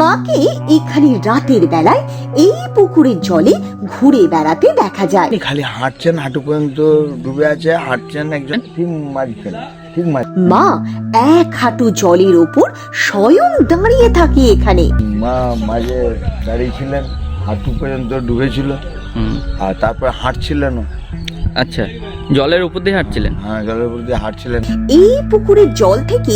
মাকে এখানে রাতের বেলায় এই পুকুরের জলে ঘুরে বেড়াতে দেখা যায়। আপনি খালি হাঁটছেন হাঁটু পর্যন্ত ডুবে আছে হাঁটছেন একজন ঠিক মাঝখানে ঠিক মাঝ মা এক হাঁটু জলের ওপর স্বয়ং দাঁড়িয়ে থাকে এখানে। মা মাঝে দাঁড়িয়ে ছিলেন হাঁটু পর্যন্ত ডুবেছিল আর তারপরে হাঁটছিলেন আচ্ছা জলের উপর দিয়ে হাঁটছিলেন? হ্যাঁ জলের উপর দিয়ে হাঁটছিলেন। এই পুকুরের জল থেকে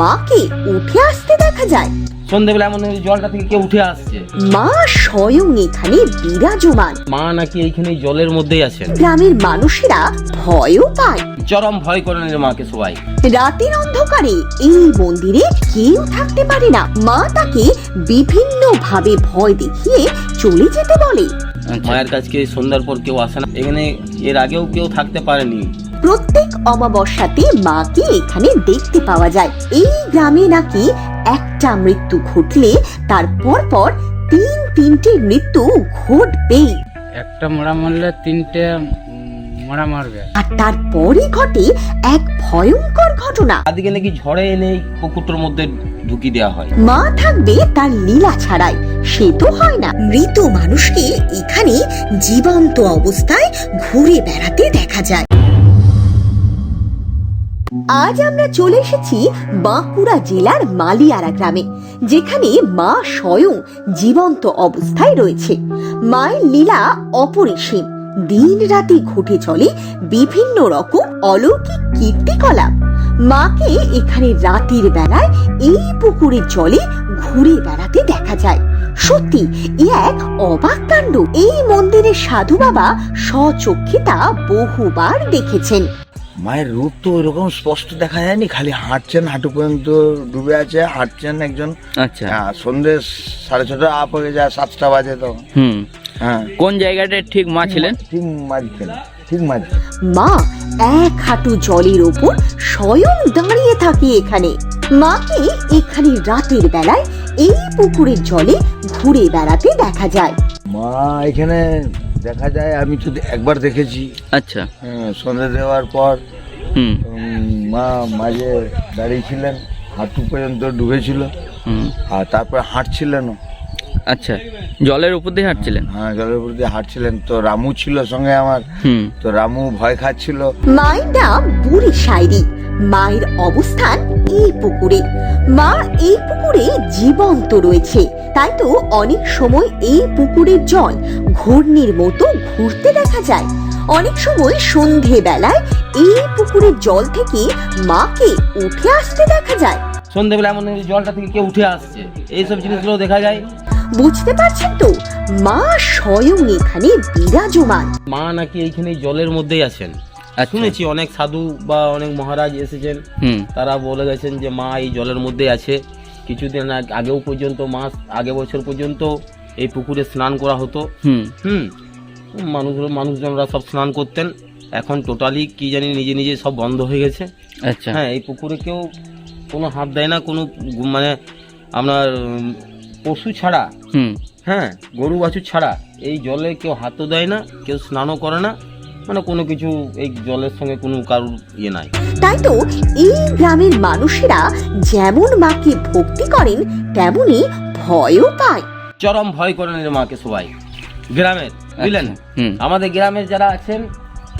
মাকে উঠে আসতে দেখা যায়। সন্ধ্যেবেলা এমন জলটা থেকে কেউ উঠে আসছে। মা স্বয়ং এখানে বিরাজমান। মা নাকি এইখানে জলের মধ্যেই আছেন। গ্রামের মানুষেরা ভয়ও পায়। চরম ভয় মাকে সবাই। রাতের অন্ধকারে এই মন্দিরে কেউ থাকতে পারে না। মা তাকে বিভিন্ন ভাবে ভয় দেখিয়ে চলে যেতে বলে। আচ্ছা। মায়ের কাছকে সন্ধ্যার পর কেউ আসে না। এখানে এর আগেও কেউ থাকতে পারেনি। প্রত্যেক অমাবস্যাতে মাকে এখানে দেখতে পাওয়া যায়। এই গ্রামে নাকি একটা মৃত্যু ঘটলে তার পর পর তিন তিনটে মৃত্যু ঘটবেই। একটা মোড়া মারলে তিনটে মোড়া মারবে। আর তারপরই ঘটে এক ভয়ঙ্কর ঘটনা। আদিকে নাকি ঝড়ে এনে পুকুরটার মধ্যে ঢুকি দেওয়া হয়। মা থাকবে তার লীলা ছাড়াই সে তো হয় না। মৃত মানুষকে এখানে জীবন্ত অবস্থায় ঘুরে বেড়াতে দেখা যায়। আজ আমরা চলে এসেছি বাঁকুড়া জেলার মালিয়ারা গ্রামে, যেখানে মা স্বয়ং জীবন্ত অবস্থায় রয়েছে। মায়ের লীলা অপরিসীম। দিন রাতে ঘটে চলে বিভিন্ন রকম অলৌকিক কীর্তিকলাপ। মাকে এখানে রাতের বেলায় এই পুকুরের জলে ঘুরে বেড়াতে দেখা যায়। সত্যি, এ এক অবাক কাণ্ড। এই মন্দিরের সাধু বাবা স্বচক্ষে তা বহুবার দেখেছেন। মায়ের রূপ তো ওইরকম স্পষ্ট দেখা যায়নি খালি হাঁটছেন হাঁটু পর্যন্ত ডুবে আছে হাঁটছেন একজন। আচ্ছা। হ্যাঁ সন্ধ্যে সাড়ে ছটা আপ হয়ে যায় সাতটা বাজে তো। হুম। হ্যাঁ। কোন জায়গাটায় ঠিক মা ছিলেন? ঠিক মাঝখানে ঠিক মাঝখানে মা এক হাঁটু জলের ওপর স্বয়ং দাঁড়িয়ে থাকে এখানে। মাকে এখানে রাতের বেলায় এই পুকুরের জলে ঘুরে বেড়াতে দেখা যায়। মা এখানে দেখা যায় আমি তো একবার দেখেছি। আচ্ছা। হ্যাঁ, সন্ধে দেওয়ার পর হুম। মা মাঝে দাঁড়িয়ে ছিলেন হাঁটু পর্যন্ত ডুবেছিল। আর তারপরে হাঁটছিলেন আচ্ছা জলের উপর দিয়ে হাঁটছিলেন? হ্যাঁ জলের উপর দিয়ে হাঁটছিলেন। তো রামু ছিল সঙ্গে আমার। তো রামু ভয় খাচ্ছিল। নাম বুড়ি সাইরি। মায়ের অবস্থান এই পুকুরে। মা এই পুকুরে জীবন্ত রয়েছে। তাই তো অনেক সময় এই পুকুরের জল ঘূর্ণির মতো ঘুরতে দেখা যায়। অনেক সময় সন্ধে বেলায় এই পুকুরের জল থেকে মাকে উঠে আসতে দেখা যায়। সন্ধ্যেবেলা এমন হয় জলটা থেকে কেউ উঠে আসছে? এইসব জিনিসগুলো দেখা যায়। বুঝতে পারছেন তো? মা স্বয়ং এখানে বিরাজমান। মা নাকি এইখানে জলের মধ্যেই আছেন? শুনেছি অনেক সাধু বা অনেক মহারাজ এসেছেন। হুম। তারা বলে গেছেন যে মা এই জলের মধ্যে আছে। কিছুদিন আগ- আগেও পর্যন্ত মাস আগে বছর পর্যন্ত এই পুকুরে স্নান করা হতো। হুম। হুম। মানুষ মানুষজনরা সব স্নান করতেন। এখন টোটালি কি জানি নিজে নিজে সব বন্ধ হয়ে গেছে। আচ্ছা। হ্যাঁ এই পুকুরে কেউ কোনো হাত দেয় না কোনো মানে আপনার পশু ছাড়া। হুম। হ্যাঁ গরু বাছুর ছাড়া। এই জলে কেউ হাতও দেয় না কেউ স্নানও করে না। মানে কোনো কিছু এই জলের সঙ্গে কোনো কারুর ইয়ে নাই। তাই তো এই গ্রামের মানুষেরা যেমন মাকে ভক্তি করেন তেমনি ভয়ও পায়। চরম ভয় করেন এর মাকে সবাই। গ্রামের বুঝলেন? আচ্ছা, আমাদের গ্রামের যারা আছেন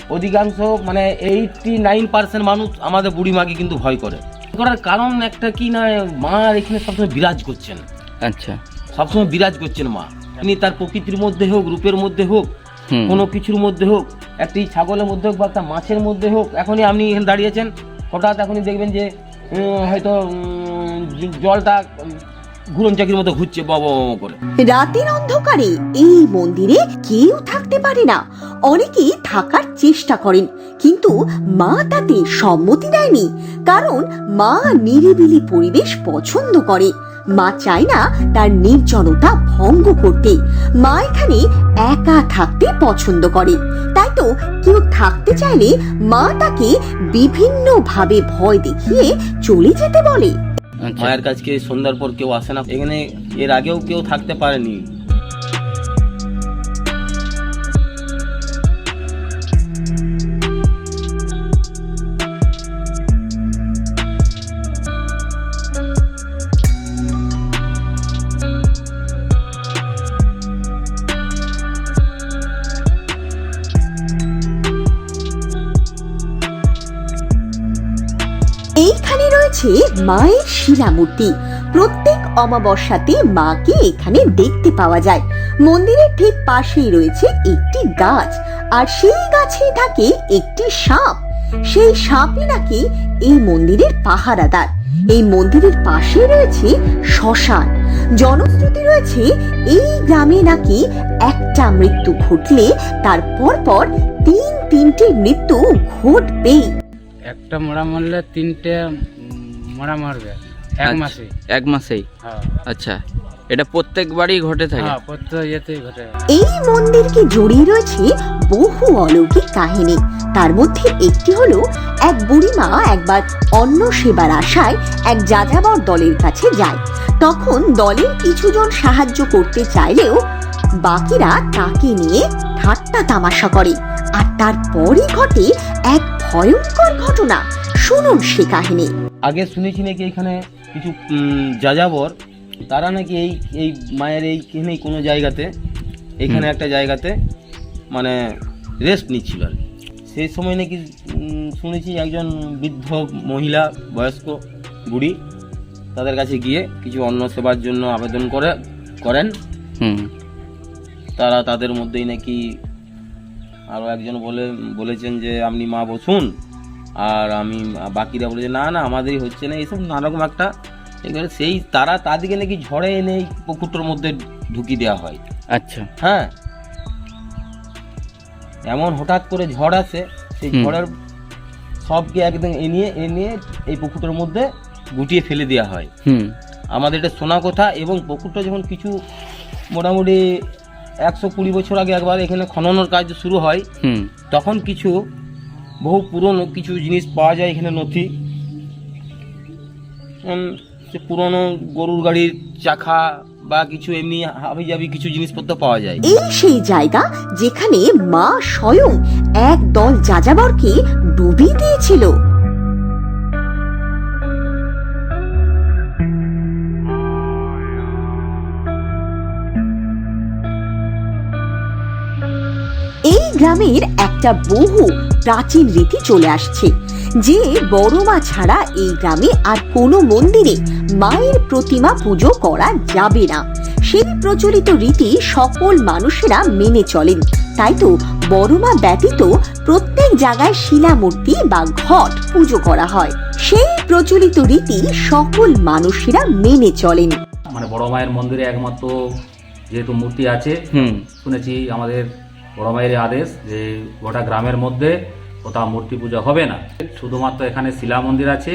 অধিকাংশ মানে এইটটি নাইন পার্সেন্ট মানুষ আমাদের বুড়ি মাকে কিন্তু ভয় করে। করার কারণ একটা কি না মা এখানে সবসময় বিরাজ করছেন। আচ্ছা। সবসময় বিরাজ করছেন মা। তিনি তার প্রকৃতির মধ্যে হোক রূপের মধ্যে হোক হুম। কোনো কিছুর মধ্যে হোক একটি ছাগলের মধ্যে হোক বা একটা মাছের মধ্যে হোক, এখনই আপনি এখানে দাঁড়িয়েছেন। হঠাৎ এখনই দেখবেন যে হয়তো জলটা ঘুরন চাকির মতো ঘুরছে বাবা করে। রাতের অন্ধকারে এই মন্দিরে কেউ থাকতে পারে না। অনেকেই থাকার চেষ্টা করেন, কিন্তু মা তাতে সম্মতি দেয়নি, কারণ মা নিরিবিলি পরিবেশ পছন্দ করে। মা চায় না তার নির্জনতা ভঙ্গ করতে। মা এখানে একা থাকতে পছন্দ করে। তাই তো কেউ থাকতে চাইলে মা তাকে বিভিন্ন ভাবে ভয় দেখিয়ে চলে যেতে বলে। মায়ের কাছকে সন্ধ্যার পর কেউ আসে না। এখানে এর আগেও কেউ থাকতে পারেনি। মায়ের শিলামূর্তি প্রত্যেক অমাবস্যাতে মাকে এখানে দেখতে পাওয়া যায়। মন্দিরের ঠিক পাশেই রয়েছে একটি গাছ, আর সেই গাছেই থাকে একটি সাপ। সেই সাপই নাকি এই মন্দিরের পাহারাদার। এই মন্দিরের পাশে রয়েছে শ্মশান। জনশ্রুতি রয়েছে এই গ্রামে নাকি একটা মৃত্যু ঘটলে তার পর পর তিন তিনটে মৃত্যু ঘটবেই। একটা মোড়া মারলে তিনটে মোড়া মারবে। এক আচ্ছা, মাসে এক মাসেই? হ্যাঁ। আচ্ছা এটা প্রত্যেকবারই ঘটে থাকে? হ্যাঁ প্রত্যেক ইয়েতেই ঘটে। এই মন্দিরকে জড়িয়ে রয়েছে বহু অলৌকিক কাহিনী। তার মধ্যে একটি হলো এক বুড়িমা একবার অন্ন সেবার আশায় এক যাযাবর দলের কাছে যায়। তখন দলের কিছুজন সাহায্য করতে চাইলেও বাকিরা তাকে নিয়ে ঠাট্টা তামাশা করে। আর তারপরই ঘটে এক ভয়ঙ্কর ঘটনা। শুনুন সে কাহিনী। আগে শুনেছি নাকি এখানে কিছু যাযাবর তারা নাকি এই এই মায়ের এইখানেই কোনো জায়গাতে এখানে একটা জায়গাতে মানে রেস্ট নিচ্ছিল আর সেই সময় নাকি শুনেছি একজন বৃদ্ধ মহিলা বয়স্ক বুড়ি তাদের কাছে গিয়ে কিছু অন্ন সেবার জন্য আবেদন করে করেন। তারা তাদের মধ্যেই নাকি আরও একজন বলে বলেছেন যে আপনি মা বসুন। আর আমি বাকিরা বলেছে না না আমাদেরই হচ্ছে না। এসব নানারকম একটা এবারে সেই তারা তাদেরকে নাকি ঝড়ে এনে এই পুকুরটার মধ্যে ঢুকিয়ে দেওয়া হয়। আচ্ছা। হ্যাঁ। এমন হঠাৎ করে ঝড় আসে সেই ঝড়ের সবকে একদম এনিয়ে এনিয়ে এই পুকুরটার মধ্যে গুটিয়ে ফেলে দেওয়া হয়। হুম। আমাদের এটা শোনা কথা এবং পুকুরটা যখন কিছু মোটামুটি একশো কুড়ি বছর আগে একবার এখানে খননের কাজ শুরু হয় হুম। তখন কিছু বহু পুরনো কিছু জিনিস পাওয়া যায় এখানে নথি। সে পুরনো গরুর গাড়ির চাকা বা কিছু এমনি হাবিজাবি কিছু জিনিসপত্র পাওয়া যায়। এই সেই জায়গা যেখানে মা স্বয়ং এক দল যাযাবরকে ডুবিয়ে দিয়েছিল। গ্রামের একটা বহু প্রাচীন রীতি চলে আসছে যে বড় মা ছাড়া এই গ্রামে আর কোনো মন্দিরে মায়ের প্রতিমা পুজো করা যাবে না। সেই প্রচলিত রীতি সকল মানুষেরা মেনে চলেন। তাই তো বড় মা ব্যতীত প্রত্যেক জায়গায় শিলামূর্তি বা ঘট পুজো করা হয়। সেই প্রচলিত রীতি সকল মানুষেরা মেনে চলেন। মানে বড় মায়ের মন্দিরে একমাত্র যেহেতু মূর্তি আছে হুম। শুনেছি আমাদের বড় মায়ের আদেশ যে গোটা গ্রামের মধ্যে কোথাও মূর্তি পূজা হবে না। শুধুমাত্র এখানে শিলা মন্দির আছে।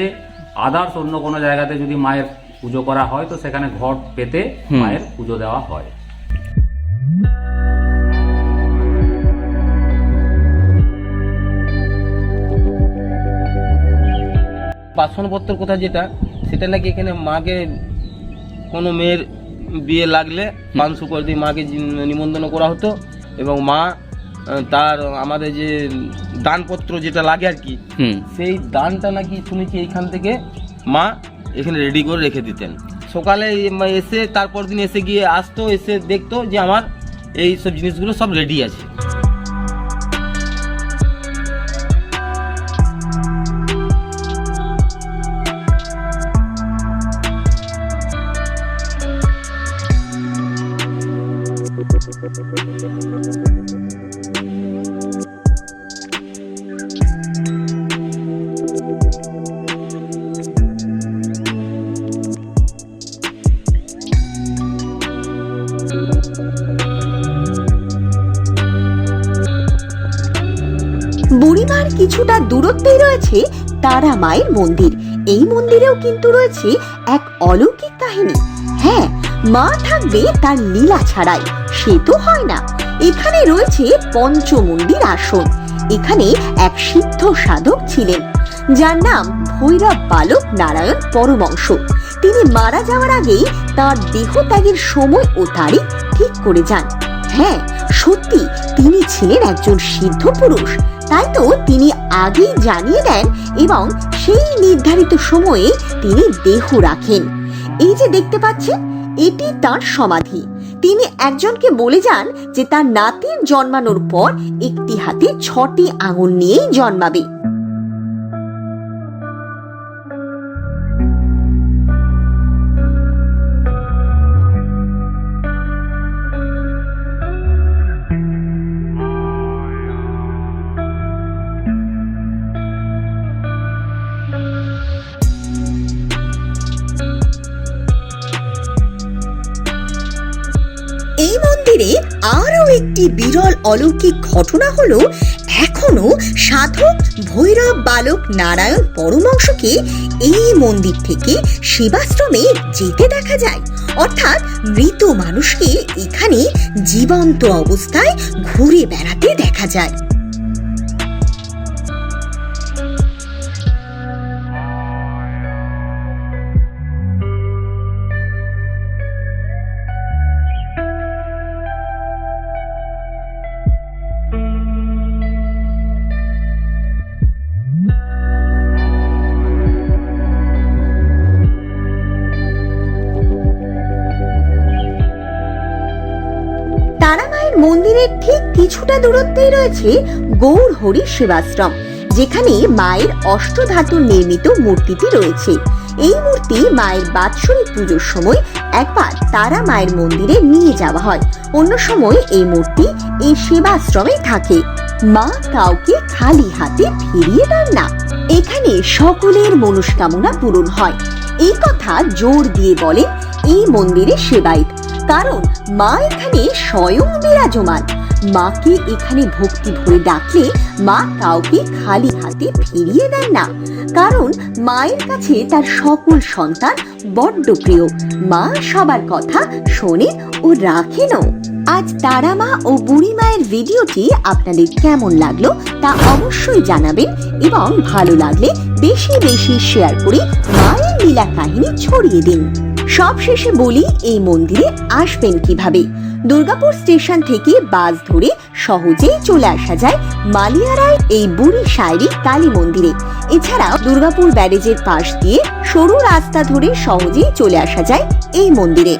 আদার্স অন্য কোনো জায়গাতে যদি মায়ের পুজো করা হয় তো সেখানে ঘট পেতে মায়ের পুজো দেওয়া হয়। বাসনপত্র কথা যেটা? সেটা নাকি এখানে মাকে কোনো মেয়ের বিয়ে লাগলে পাঁচশো করে দিয়ে মাকে নিমন্ত্রণ করা হতো। এবং মা তার আমাদের যে দানপত্র যেটা লাগে আর কি সেই দানটা নাকি শুনেছি এইখান থেকে মা এখানে রেডি করে রেখে দিতেন। সকালে এসে তারপর দিন এসে গিয়ে আসতো এসে দেখতো যে আমার এই সব জিনিসগুলো সব রেডি আছে। বুড়িমার কিছুটা দূরত্বেই রয়েছে তারা মায়ের মন্দির। এই মন্দিরেও কিন্তু রয়েছে এক অলৌকিক কাহিনী। হ্যাঁ মা থাকবে তার লীলা ছাড়াই। সে তো হয় না। এখানে রয়েছে পঞ্চমন্দির আসন। এখানে এক সিদ্ধ সাধক ছিলেন। যার নাম ভৈরব বালক নারায়ণ পরমংশ তিনি মারা যাওয়ার আগেই তার দেহত্যাগের সময় ও তারিখ ঠিক করে যান। হ্যাঁ সত্যি তিনি ছিলেন একজন সিদ্ধ পুরুষ। তাই তো তিনি আগেই জানিয়ে দেন এবং সেই নির্ধারিত সময়ে তিনি দেহ রাখেন। এই যে দেখতে পাচ্ছেন এটি তার সমাধি। তিনি একজনকে বলে যান যে তার নাতির জন্মানোর পর একটি হাতে ছটি আঙুল নিয়েই জন্মাবে। একটি বিরল অলৌকিক ঘটনা হলো, এখনও সাধক ভৈরব বালক নারায়ণ পরমংশকে এই মন্দির থেকে সেবাশ্রমে যেতে দেখা যায়। অর্থাৎ মৃত মানুষকে এখানে জীবন্ত অবস্থায় ঘুরে বেড়াতে দেখা যায়। কিছুটা দূরত্বেই রয়েছে গৌর হরি সেবাশ্রম যেখানে মায়ের অষ্টধাতুর নির্মিত মূর্তিটি রয়েছে। এই মূর্তি মায়ের বাৎসরিক পুজোর সময় একবার তারা মায়ের মন্দিরে নিয়ে যাওয়া হয়। অন্য সময় এই মূর্তি এই সেবাশ্রমে থাকে। মা কাউকে খালি হাতে ফিরিয়ে দেন না। এখানে সকলের মনস্কামনা পূরণ হয়। এই কথা জোর দিয়ে বলেন এই মন্দিরে সেবায়িত। কারণ মা এখানে স্বয়ং বিরাজমান। মাকে এখানে ভক্তি ভরে ডাকলে মা কাউকে খালি হাতে ফিরিয়ে দেন না। কারণ মায়ের কাছে তার সকল সন্তান বড্ড প্রিয়। মা সবার কথা শোনে ও রাখেনও আজ তারা মা ও বুড়ি মায়ের ভিডিওটি আপনাদের কেমন লাগল তা অবশ্যই জানাবেন এবং ভালো লাগলে বেশি বেশি শেয়ার করে মায়ের লীলা কাহিনী ছড়িয়ে দিন। সবশেষে বলি, এই মন্দিরে আসবেন কীভাবে? দুর্গাপুর স্টেশন থেকে বাস ধরে সহজেই চলে আসা যায় মালিয়ারায় এই বুড়ি শায়রি কালী মন্দিরে। এছাড়াও দুর্গাপুর ব্যারেজের পাশ দিয়ে সরু রাস্তা ধরে সহজেই চলে আসা যায় এই মন্দিরে।